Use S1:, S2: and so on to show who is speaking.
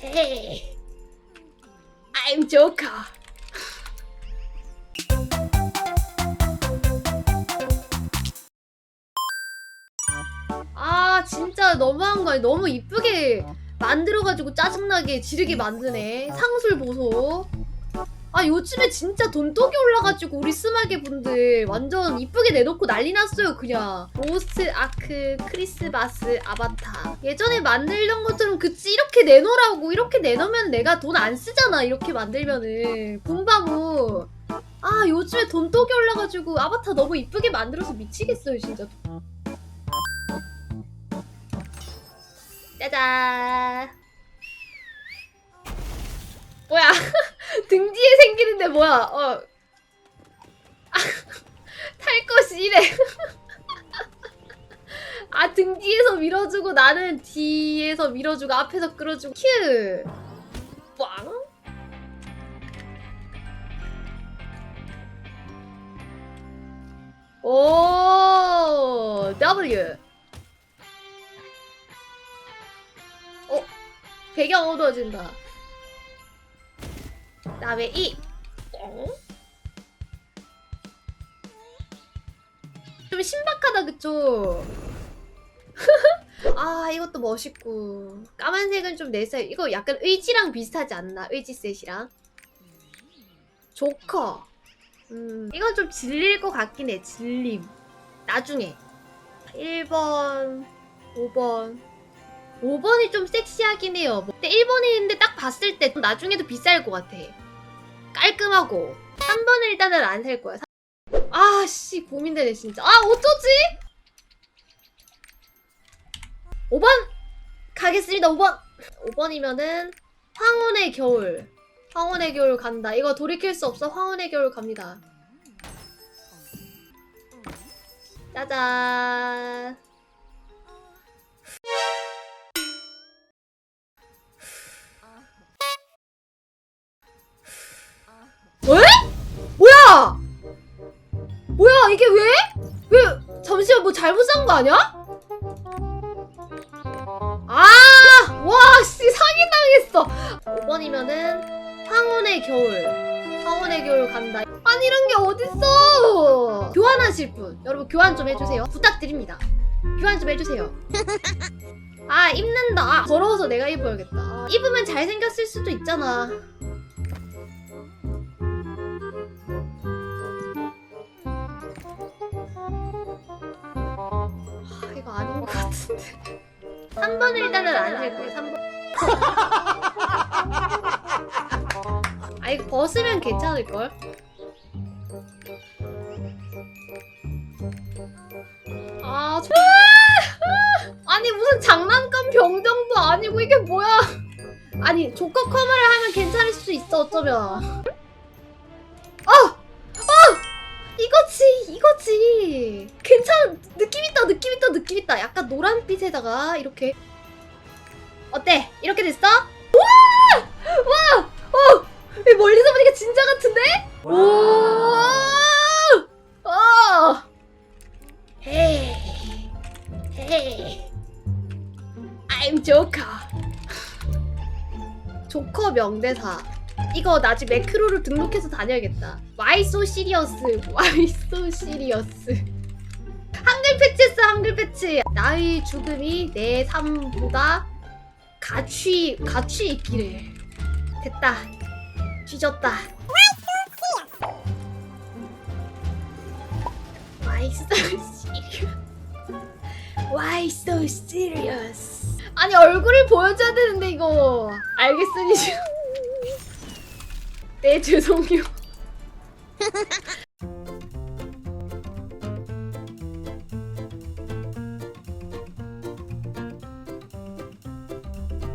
S1: Hey, I'm Joker. 아 진짜 너무한 거야. 너무 이쁘게 만들어가지고 짜증나게 지르게 만드네. 상술 보소. 아 요즘에 진짜 돈독이 올라가지고 우리 스마게 분들 완전 이쁘게 내놓고 난리 났어요 그냥. 로스트 아크 크리스마스 아바타. 예전에 만들던 것처럼 그치 이렇게 내놓으라고 이렇게 내놓으면 내가 돈 안 쓰잖아 이렇게 만들면은. 분바보 아 요즘에 돈독이 올라가지고 아바타 너무 이쁘게 만들어서 미치겠어요 진짜. 짜잔. 뭐야 등 뒤에 생기는데 뭐야? 어. 탈 것이 이래. 아, 등 뒤에서 밀어주고 나는 뒤에서 밀어주고 앞에서 끌어주고 큐. 빵. 오, W. 어, 배경 어두워진다. 다음에 이. 어? 좀 신박하다 그쵸? 아 이것도 멋있고 까만색은 좀 내 스타일 이거 약간 의지랑 비슷하지 않나? 의지 셋이랑 조커 음 이건 좀 질릴 것 같긴 해 질림 나중에 1번 5번 5번이 좀 섹시하긴 해요. 뭐, 근데 1번이 있는데 딱 봤을 때 나중에도 비쌀 것 같아. 깔끔하고. 3번은 일단은 안 살 거야. 아, 씨, 고민되네, 진짜. 아, 어쩌지? 5번! 가겠습니다, 5번! 5번이면은, 황혼의 겨울. 황혼의 겨울 간다. 이거 돌이킬 수 없어. 황혼의 겨울 갑니다. 짜잔. 이게 왜? 왜 잠시만 뭐 잘못 산 거 아니야? 아! 와, 씨, 사기 당했어! 5번이면은, 황혼의 겨울. 황혼의 겨울 간다. 아니, 이런 게 어딨어! 교환하실 분. 여러분, 교환 좀 해주세요. 부탁드립니다. 교환 좀 해주세요. 아, 입는다. 아, 더러워서 내가 입어야겠다. 아, 입으면 잘생겼을 수도 있잖아. 아, 3번을 일단은 안살 거예요, 3번. 아, 이거 벗으면 괜찮을 걸? 아, 저... 아니, 무슨 장난감 병정도 아니고 이게 뭐야? 아니, 조커 커머를 하면 괜찮을 수 있어, 어쩌면. 이거지. 괜찮, 느낌 있다, 느낌 있다, 느낌 있다. 약간 노란빛에다가 이렇게. 어때? 이렇게 됐어? 우와! 와! 어! 이 멀리서 보니까 진짜 같은데? 우와! 어! 헤이. 헤이. I'm Joker. 조커 명대사. 이거 나중에 매크로를 등록해서 다녀야겠다. Why so serious? Why so serious? 한글 패치했어 한글 패치. 나의 죽음이 내 삶보다 가치 가치 있기를. 됐다. 뒤졌다. Why so serious? Why so serious? 아니 얼굴을 보여줘야 되는데 이거 알겠으니 네 죄송해요